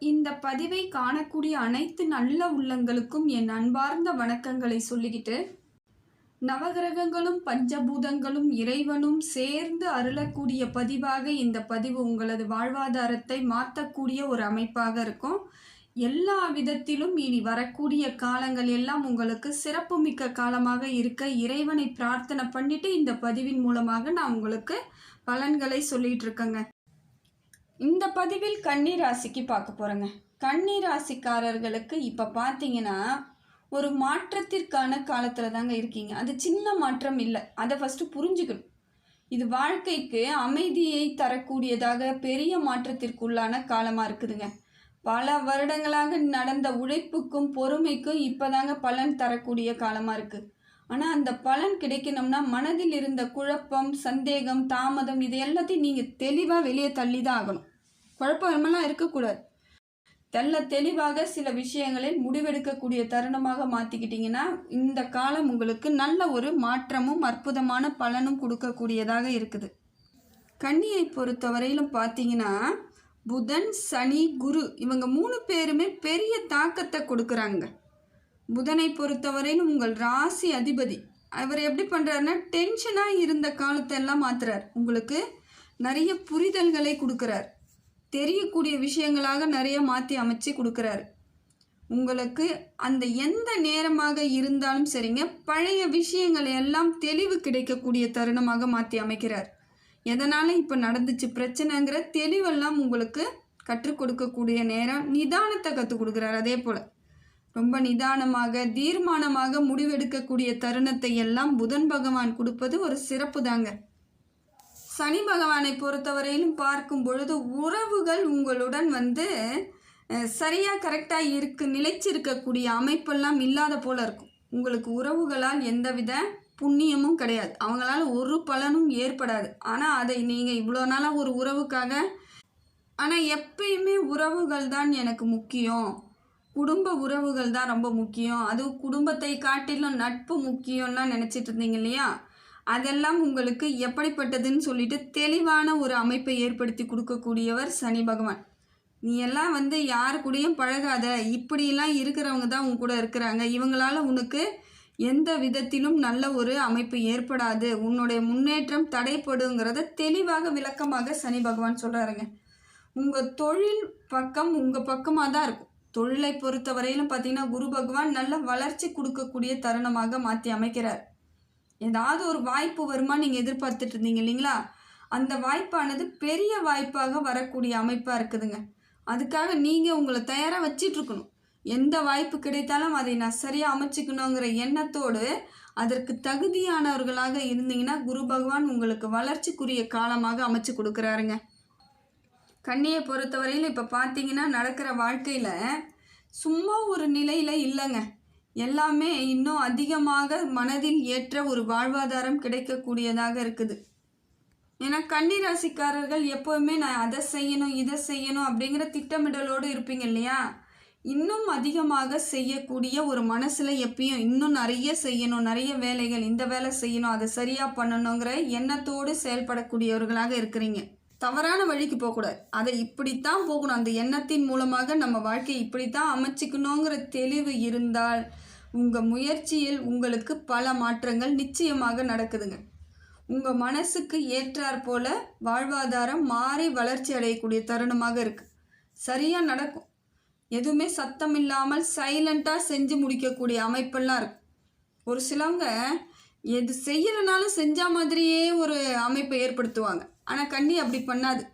இந்த பதிவை காணக்கூடிய அனைத்து நல்ல உள்ளங்களுக்கும் என் அன்பார்ந்த வணக்கங்களை சொல்லிக்கிட்டு நவகிரகங்களும் பஞ்சபூதங்களும் இறைவனும் சேர்ந்து அருளக்கூடிய பதிவாக இந்த பதிவு உங்களது வாழ்வாதாரத்தை மாற்றக்கூடிய ஒரு அமைப்பாக இருக்கும். எல்லா விதத்திலும் இனி வரக்கூடிய காலங்கள் எல்லாம் உங்களுக்கு சிறப்புமிக்க காலமாக இருக்க இறைவனை பிரார்த்தனை பண்ணிட்டு இந்த பதிவின் மூலமாக நான் உங்களுக்கு பலன்களை சொல்லிட்டு இருக்கேங்க இந்த பதிவில் கன்னி ராசிக்கு பார்க்க போகிறேங்க கன்னி ராசிக்காரர்களுக்கு இப்போ பார்த்தீங்கன்னா ஒரு மாற்றத்திற்கான காலத்தில் தாங்க இருக்கீங்க. அது சின்ன மாற்றம் இல்லை. அதை ஃபஸ்ட்டு புரிஞ்சுக்கணும். இது வாழ்க்கைக்கு அமைதியை தரக்கூடியதாக பெரிய மாற்றத்திற்குள்ளான காலமாக இருக்குதுங்க. பல வருடங்களாக நடந்த உழைப்புக்கும் பொறுமைக்கும் இப்போதாங்க பலன் தரக்கூடிய காலமாக இருக்குது ஆனால் அந்த பலன் கிடைக்கணும்னா மனதில் இருந்த குழப்பம் சந்தேகம் தாமதம் இது எல்லாத்தையும் நீங்கள் தெளிவாக வெளியே தள்ளி தான் ஆகணும். குழப்பமெல்லாம் இருக்கக்கூடாது. தெல்ல தெளிவாக சில விஷயங்களில் முடிவெடுக்கக்கூடிய தருணமாக மாற்றிக்கிட்டிங்கன்னா இந்த காலம் உங்களுக்கு நல்ல ஒரு மாற்றமும் அற்புதமான பலனும் கொடுக்கக்கூடியதாக இருக்குது. கன்னியை பொறுத்தவரையிலும் பார்த்தீங்கன்னா புதன் சனி குரு இவங்க மூணு பேருமே பெரிய தாக்கத்தை கொடுக்குறாங்க. புதனை பொறுத்தவரையிலும் உங்கள் ராசி அதிபதி அவர் எப்படி பண்ணுறாருன்னா டென்ஷனாக இருந்த காலத்தை எல்லாம் மாத்துறார். உங்களுக்கு நிறைய புரிதல்களை கொடுக்குறார். தெரியக்கூடிய விஷயங்களாக நிறைய மாற்றி அமைச்சு கொடுக்குறாரு. உங்களுக்கு அந்த எந்த நேரமாக இருந்தாலும் சரிங்க பழைய விஷயங்களை எல்லாம் தெளிவு கிடைக்கக்கூடிய தருணமாக மாற்றி அமைக்கிறார். எதனால் இப்போ நடந்துச்சு பிரச்சனைங்கிற தெளிவெல்லாம் உங்களுக்கு கற்றுக் கொடுக்கக்கூடிய நேரம் நிதானத்தை கற்றுக் கொடுக்குறாரு. அதே போல் ரொம்ப நிதானமாக தீர்மானமாக முடிவெடுக்கக்கூடிய தருணத்தை எல்லாம் புதன் பகவான் கொடுப்பது ஒரு சிறப்பு தாங்க சனி பகவானை பொறுத்தவரையிலும் பார்க்கும் பொழுது உறவுகள் உங்களுடன் வந்து சரியாக கரெக்டாக இருக்கு நிலைச்சிருக்கக்கூடிய அமைப்பெல்லாம் இல்லாத போல் இருக்கும். உங்களுக்கு உறவுகளால் எந்தவித புண்ணியமும் கிடையாது. அவங்களால ஒரு பலனும் ஏற்படாது. ஆனால் அதை நீங்கள் இவ்வளோ நாளாக ஒரு உறவுக்காக ஆனால் எப்பயுமே உறவுகள் தான் எனக்கு முக்கியம். குடும்ப உறவுகள் தான் ரொம்ப முக்கியம். அதுவும் குடும்பத்தை காட்டிலும் நட்பு முக்கியம்லாம் நினச்சிட்டு இருந்தீங்க இல்லையா? அதெல்லாம் உங்களுக்கு எப்படிப்பட்டதுன்னு சொல்லிட்டு தெளிவான ஒரு அமைப்பை ஏற்படுத்தி கொடுக்கக்கூடியவர் சனி பகவான். நீ எல்லாம் வந்து யாரு கூடயும் பழகாத இப்படியெல்லாம் இருக்கிறவங்க தான் உங்க கூட இருக்கிறாங்க. இவங்களால உனக்கு எந்த விதத்திலும் நல்ல ஒரு அமைப்பு ஏற்படாது. உன்னுடைய முன்னேற்றம் தடைப்படுங்கிறத தெளிவாக விளக்கமாக சனி பகவான் சொல்கிறாருங்க உங்கள் தொழில் பக்கம் உங்கள் பக்கமாக தான் இருக்கும். தொழிலை பொறுத்த வரையிலும் பார்த்தீங்கன்னா குரு பகவான் நல்ல வளர்ச்சி கொடுக்கக்கூடிய தருணமாக மாற்றி அமைக்கிறார். ஏதாவது ஒரு வாய்ப்பு வருமா நீங்கள் எதிர்பார்த்துட்டு இருந்தீங்க இல்லைங்களா? அந்த வாய்ப்பானது பெரிய வாய்ப்பாக வரக்கூடிய அமைப்பாக இருக்குதுங்க. அதுக்காக நீங்கள் உங்களை தயாராக வச்சிட்ருக்கணும். எந்த வாய்ப்பு கிடைத்தாலும் அதை நான் சரியாக அமைச்சிக்கணுங்கிற எண்ணத்தோடு அதற்கு தகுதியானவர்களாக இருந்தீங்கன்னா குரு பகவான் உங்களுக்கு வளர்ச்சிக்குரிய காலமாக அமைச்சு கொடுக்குறாருங்க. கண்ணியை பொறுத்தவரையில் இப்போ பார்த்தீங்கன்னா நடக்கிற வாழ்க்கையில் சும்மா ஒரு நிலையில் இல்லைங்க. எல்லாமே இன்னும் அதிகமாக மனதில் ஏற்ற ஒரு வாழ்வாதாரம் கிடைக்கக்கூடியதாக இருக்குது. ஏன்னா கன்னி ராசிக்காரர்கள் எப்போவுமே நான் அதை செய்யணும் இதை செய்யணும் அப்படிங்கிற திட்டமிடலோடு இருப்பீங்க இல்லையா? இன்னும் அதிகமாக செய்யக்கூடிய ஒரு மனசில் எப்பயும் இன்னும் நிறைய செய்யணும் நிறைய வேலைகள் இந்த வேலை செய்யணும் அதை சரியாக பண்ணணுங்கிற எண்ணத்தோடு செயல்படக்கூடியவர்களாக இருக்கிறீங்க. தவறான வழிக்கு போகக்கூடாது. அதை இப்படித்தான் போகணும். அந்த எண்ணத்தின் மூலமாக நம்ம வாழ்க்கையை இப்படித்தான் அமைச்சிக்கணுங்கிற தெளிவு இருந்தால் உங்கள் முயற்சியில் உங்களுக்கு பல மாற்றங்கள் நிச்சயமாக நடக்குதுங்க. உங்கள் மனசுக்கு ஏற்றாற் போல வாழ்வாதாரம் மாறி வளர்ச்சி அடையக்கூடிய தருணமாக இருக்குது சரியாக நடக்கும். எதுவுமே சத்தம் இல்லாமல் சைலண்ட்டாக செஞ்சு முடிக்கக்கூடிய அமைப்பெல்லாம் இருக்கும் ஒரு சிலவங்க எது செய்யலைனாலும் செஞ்ச மாதிரியே ஒரு அமைப்பை ஏற்படுத்துவாங்க. ஆனால் கண்ணி அப்படி பண்ணாது.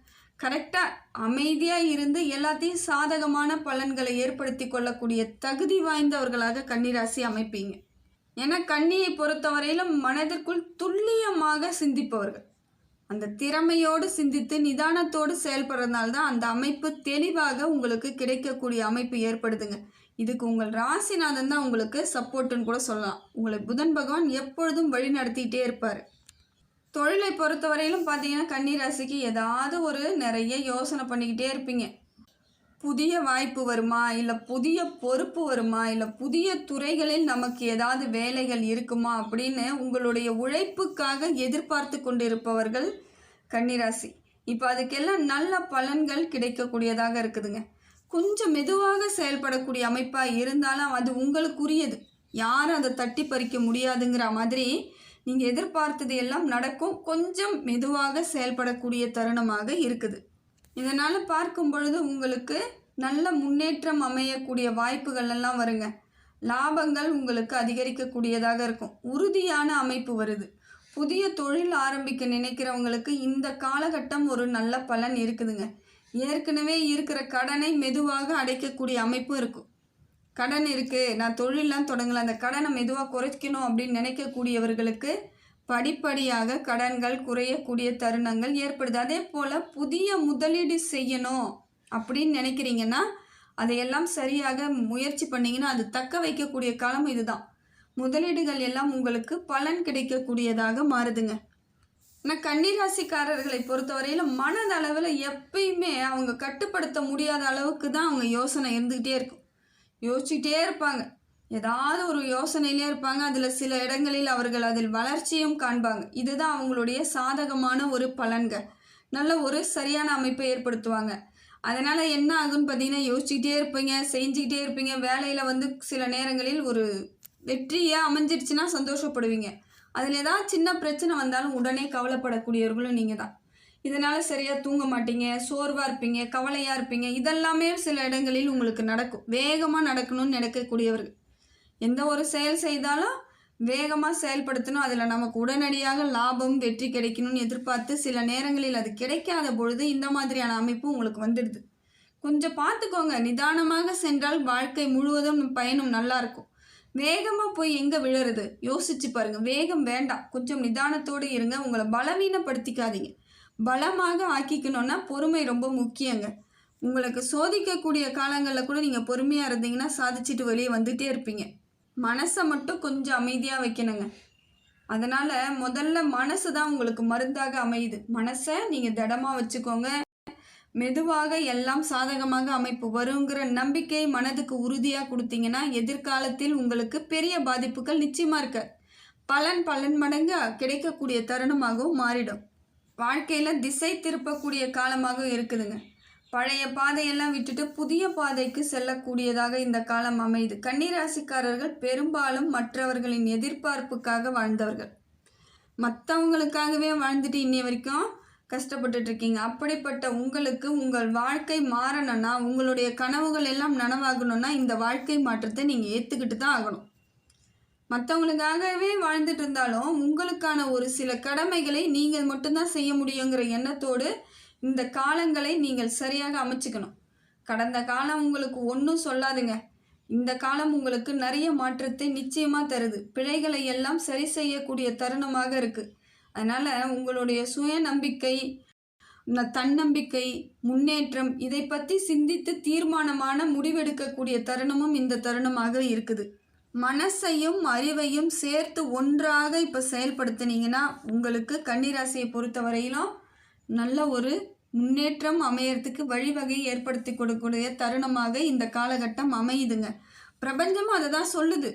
கரெக்டாக அமைதியாக இருந்து எல்லாத்தையும் சாதகமான பலன்களை ஏற்படுத்தி கொள்ளக்கூடிய தகுதி வாய்ந்தவர்களாக கன்னிராசி அமைப்பீங்க. ஏன்னா கண்ணியை பொறுத்தவரையிலும் மனதிற்குள் துல்லியமாக சிந்திப்பவர்கள். அந்த திறமையோடு சிந்தித்து நிதானத்தோடு செயல்படுறதுனால தான் அந்த அமைப்பு தெளிவாக உங்களுக்கு கிடைக்கக்கூடிய அமைப்பு ஏற்படுதுங்க. இதுக்கு உங்கள் ராசிநாதன் தான் உங்களுக்கு சப்போர்ட்டுன்னு கூட சொல்லலாம். உங்களை புதன் பகவான் எப்பொழுதும் வழி நடத்திட்டே இருப்பார். தொழிலை பொறுத்தவரையிலும் பார்த்தீங்கன்னா கன்னிராசிக்கு ஏதாவது ஒரு நிறைய யோசனை பண்ணிக்கிட்டே இருப்பீங்க. புதிய வாய்ப்பு வருமா? இல்லை புதிய பொறுப்பு வருமா? இல்லை புதிய துறைகளில் நமக்கு ஏதாவது வேலைகள் இருக்குமா? அப்படின்னு உங்களுடைய உழைப்புக்காக எதிர்பார்த்து கொண்டிருப்பவர்கள் கன்னிராசி. இப்போ அதுக்கெல்லாம் நல்ல பலன்கள் கிடைக்கக்கூடியதாக இருக்குதுங்க. கொஞ்சம் மெதுவாக செயல்படக்கூடிய அமைப்பாக இருந்தாலும் அது உங்களுக்குரியது. யாரும் அதை தட்டி பறிக்க முடியாதுங்கிற மாதிரி நீங்கள் எதிர்பார்த்தது எல்லாம் நடக்கும். கொஞ்சம் மெதுவாக செயல்படக்கூடிய தருணமாக இருக்குது. இதனால் பார்க்கும் பொழுது உங்களுக்கு நல்ல முன்னேற்றம் அமையக்கூடிய வாய்ப்புகள் எல்லாம் வருங்க. லாபங்கள் உங்களுக்கு அதிகரிக்கக்கூடியதாக இருக்கும். உறுதியான அமைப்பு வருது. புதிய தொழில் ஆரம்பிக்க நினைக்கிறவங்களுக்கு இந்த காலகட்டம் ஒரு நல்ல பலன் இருக்குதுங்க. ஏற்கனவே இருக்கிற கடனை மெதுவாக அடைக்கக்கூடிய அமைப்பும் இருக்கும். கடன் இருக்குது நான் தொழிலெலாம் தொடங்கலை. அந்த கடனை மெதுவாக குறைக்கணும் அப்படின்னு நினைக்கக்கூடியவர்களுக்கு படிப்படியாக கடன்கள் குறையக்கூடிய தருணங்கள் ஏற்படுது. அதே போல் புதிய முதலீடு செய்யணும் அப்படின்னு நினைக்கிறீங்கன்னா அதையெல்லாம் சரியாக முயற்சி பண்ணிங்கன்னா அது தக்க வைக்கக்கூடிய காலம் இதுதான். முதலீடுகள் எல்லாம் உங்களுக்கு பலன் கிடைக்கக்கூடியதாக மாறுதுங்க. ஆனால் கன்னிராசிக்காரர்களை பொறுத்தவரையில் மனதளவில் எப்பயுமே அவங்க கட்டுப்படுத்த முடியாத அளவுக்கு தான் அவங்க யோசனை இருந்துக்கிட்டே இருக்கும். யோசிச்சுட்டே இருப்பாங்க. ஏதாவது ஒரு யோசனையிலே இருப்பாங்க. அதில் சில இடங்களில் அவர்கள் அதில் வளர்ச்சியும் காண்பாங்க. இதுதான் அவங்களுடைய சாதகமான ஒரு பலன்கள். நல்ல ஒரு சரியான அமைப்பை ஏற்படுத்துவாங்க. அதனால் என்ன ஆகுன்னு பார்த்தீங்கன்னா யோசிச்சுக்கிட்டே இருப்பீங்க செஞ்சுக்கிட்டே இருப்பீங்க. வேலையில் வந்து சில நேரங்களில் ஒரு வெற்றியாக அமைஞ்சிருச்சுன்னா சந்தோஷப்படுவீங்க. அதில் ஏதாவது சின்ன பிரச்சனை வந்தாலும் உடனே கவலைப்படக்கூடியவர்களும் நீங்கள் தான் இதனால் சரியாக தூங்க மாட்டீங்க சோர்வாக இருப்பீங்க கவலையாக இருப்பீங்க. இதெல்லாமே சில இடங்களில் உங்களுக்கு நடக்கும். வேகமாக நடக்கணும்னு நினைக்கக்கூடியவர்கள். எந்த ஒரு செயல் செய்தாலும் வேகமாக செயல்படுத்தணும். அதில் நமக்கு உடனடியாக லாபம் வெற்றி கிடைக்கணும்னு எதிர்பார்த்து சில நேரங்களில் அது கிடைக்காத பொழுது இந்த மாதிரியான அமைப்பு உங்களுக்கு வந்துடுது. கொஞ்சம் பார்த்துக்கோங்க. நிதானமாக சென்றால் வாழ்க்கை முழுவதும் பயணம் நல்லாயிருக்கும் வேகமாக போய் எங்கே விழுறது? யோசிச்சு பாருங்கள் வேகம் வேண்டாம். கொஞ்சம் நிதானத்தோடு இருங்க. உங்களை பலவீனப்படுத்திக்காதீங்க. பலமாக ஆக்கிக்கணும்னா பொறுமை ரொம்ப முக்கியங்க. உங்களுக்கு சோதிக்கக்கூடிய காலங்களில் கூட நீங்கள் பொறுமையாக இருந்தீங்கன்னா சாதிச்சுட்டு வெளியே வந்துட்டே இருப்பீங்க. மனசை மட்டும் கொஞ்சம் அமைதியாக வைக்கணுங்க. அதனால் முதல்ல மனசு தான் உங்களுக்கு மருந்தாக அமையுது. மனசை நீங்கள் திடமாக வச்சுக்கோங்க. மெதுவாக எல்லாம் சாதகமாக அமைப்பு வருங்கிற நம்பிக்கை மனதுக்கு உறுதியாக கொடுத்தீங்கன்னா எதிர்காலத்தில் உங்களுக்கு பெரிய பாதிப்புகள் நிச்சயமாக இருக்க பலன் பலன் மடங்கு கிடைக்கக்கூடிய தருணமாகவும் மாறிடும். வாழ்க்கையில் திசை திருப்பக்கூடிய காலமாக இருக்குதுங்க. பழைய பாதையெல்லாம் விட்டுட்டு புதிய பாதைக்கு செல்லக்கூடியதாக இந்த காலம் அமையுது. கன்னிராசிக்காரர்கள் பெரும்பாலும் மற்றவர்களின் எதிர்பார்ப்புக்காக வாழ்ந்தவர்கள். மற்றவங்களுக்காகவே வாழ்ந்துட்டு இன்னை வரைக்கும் கஷ்டப்பட்டுட்டு இருக்கீங்க. அப்படிப்பட்ட உங்களுக்கு உங்கள் வாழ்க்கை மாறணும்னா உங்களுடைய கனவுகள் எல்லாம் நனவாகணும்னா இந்த வாழ்க்கை மாற்றத்தை நீங்கள் ஏற்றுக்கிட்டு தான் ஆகணும். மற்றவங்களுக்காகவே வாழ்ந்துட்டு இருந்தாலும் உங்களுக்கான ஒரு சில கடமைகளை நீங்கள் மட்டும்தான் செய்ய முடியுங்கிற எண்ணத்தோடு இந்த காலங்களை நீங்கள் சரியாக அமைச்சுக்கணும். கடந்த காலம் உங்களுக்கு ஒன்றும் சொல்லாதுங்க. இந்த காலம் உங்களுக்கு நிறைய மாற்றத்தை நிச்சயமாக தருது. பிழைகளை எல்லாம் சரி செய்யக்கூடிய தருணமாக இருக்குது அதனால் உங்களுடைய சுய நம்பிக்கை தன்னம்பிக்கை முன்னேற்றம் இதை பற்றி சிந்தித்து தீர்மானமான முடிவெடுக்கக்கூடிய தருணமும் இந்த தருணமாக இருக்குது. மனசையும் அறிவையும் சேர்த்து ஒன்றாக இப்போ செயல்படுத்தினீங்கன்னா உங்களுக்கு கன்னிராசியை பொறுத்த வரையிலும் நல்ல ஒரு முன்னேற்றம் அமையறதுக்கு வழிவகை ஏற்படுத்தி கொடுக்கக்கூடிய தருணமாக இந்த காலகட்டம் அமையுதுங்க. பிரபஞ்சமும் அதை தான் சொல்லுது.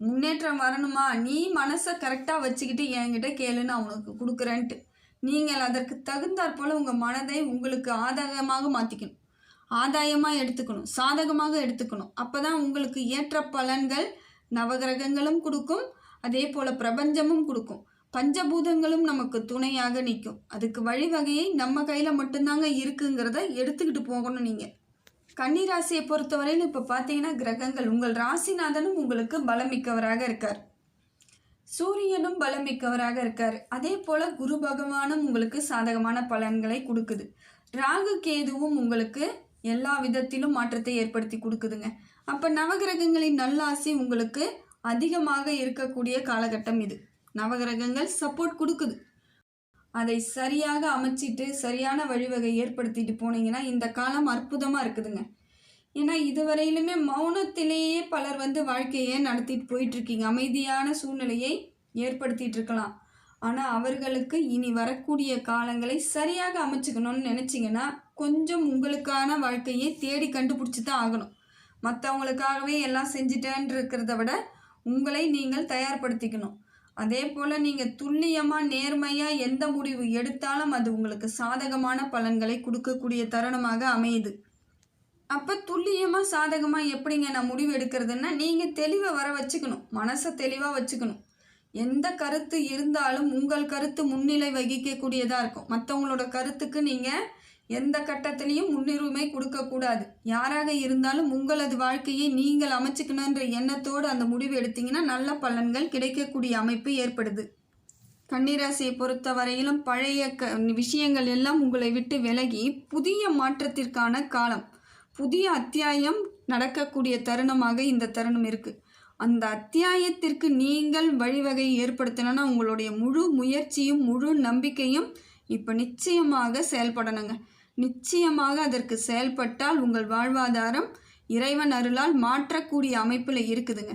முன்னேற்றம் வரணுமா? நீ மனசை கரெக்டாக வச்சுக்கிட்டு என்கிட்ட கேளு நான் உனக்கு கொடுக்குறேன்ட்டு. நீங்கள் அதற்கு தகுந்தாற் போல் உங்கள் மனதை உங்களுக்கு ஆதாயமாக மாற்றிக்கணும் ஆதாயமாக எடுத்துக்கணும். சாதகமாக எடுத்துக்கணும். அப்போ தான் உங்களுக்கு ஏற்ற பலன்கள் நவகிரகங்களும் கொடுக்கும். அதே போல் பிரபஞ்சமும் கொடுக்கும். பஞ்சபூதங்களும் நமக்கு துணையாக நிற்கும். அதுக்கு வழிவகையை நம்ம கையில் மட்டும்தாங்க இருக்குங்கிறத எடுத்துக்கிட்டு போகணும் நீங்கள் கன்னிராசியை பொறுத்தவரையில் இப்போ பார்த்தீங்கன்னா கிரகங்கள் உங்கள் ராசிநாதனும் உங்களுக்கு பலமிக்கவராக இருக்கார். சூரியனும் பலமிக்கவராக இருக்கார். அதே போல் குரு பகவானும் உங்களுக்கு சாதகமான பலன்களை கொடுக்குது. ராகு கேதுவும் உங்களுக்கு எல்லா விதத்திலும் மாற்றத்தை ஏற்படுத்தி கொடுக்குதுங்க. அப்போ நவகிரகங்களின் நல்லாசி உங்களுக்கு அதிகமாக இருக்கக்கூடிய காலகட்டம் இது. நவகிரகங்கள் சப்போர்ட் கொடுக்குது. அதை சரியாக அமைச்சிட்டு சரியான வழிவகை ஏற்படுத்திட்டு போனீங்கன்னா இந்த காலம் அற்புதமாக இருக்குதுங்க. ஏன்னா இதுவரையிலுமே மௌனத்திலேயே பலர் வந்து வாழ்க்கையை நடத்திட்டு போயிட்டுருக்கீங்க. அமைதியான சூழ்நிலையை ஏற்படுத்திட்டு இருக்கலாம். ஆனால் அவர்களுக்கு இனி வரக்கூடிய காலங்களை சரியாக அமைச்சுக்கணும்னு நினச்சிங்கன்னா கொஞ்சம் உங்களுக்கான வாழ்க்கையை தேடி கண்டுபிடிச்சி தான் ஆகணும். மற்றவங்களுக்காகவே எல்லாம் செஞ்சுட்டேன் இருக்கிறத விட உங்களை நீங்கள் தயார்படுத்திக்கணும். அதே போல் நீங்கள் துல்லியமாக நேர்மையாக எந்த முடிவு எடுத்தாலும் அது உங்களுக்கு சாதகமான பலன்களை கொடுக்கக்கூடிய தருணமாக அமையுது. அப்போ துல்லியமாக சாதகமாக எப்படிங்க நான் முடிவு எடுக்கிறதுன்னா நீங்கள் தெளிவை வர வச்சுக்கணும். மனசை தெளிவாக வச்சுக்கணும். எந்த கருத்து இருந்தாலும் உங்கள் கருத்து முன்னிலை வகிக்கக்கூடியதாக இருக்கும். மற்றவங்களோட கருத்துக்கு நீங்கள் எந்த கட்டத்திலையும் முன்னுரிமை கொடுக்கக்கூடாது. யாராக இருந்தாலும் உங்களது வாழ்க்கையை நீங்கள் அமைச்சுக்கணுன்ற எண்ணத்தோடு அந்த முடிவு எடுத்தீங்கன்னா நல்ல பலன்கள் கிடைக்கக்கூடிய அமைப்பு ஏற்படுது. கன்னிராசியை பொறுத்த வரையிலும் பழைய க விஷயங்கள் எல்லாம் உங்களை விட்டு விலகி புதிய மாற்றத்திற்கான காலம் புதிய அத்தியாயம் நடக்கக்கூடிய தருணமாக இந்த தருணம் இருக்குது அந்த அத்தியாயத்திற்கு நீங்கள் வழிவகை ஏற்படுத்தணும்னா உங்களுடைய முழு முயற்சியும் முழு நம்பிக்கையும் இப்போ நிச்சயமாக செயல்படணுங்க. நிச்சயமாக அதற்கு செயல்பட்டால் உங்கள் வாழ்வாதாரம் இறைவன் அருளால் மாற்றக்கூடிய அமைப்பில் இருக்குதுங்க.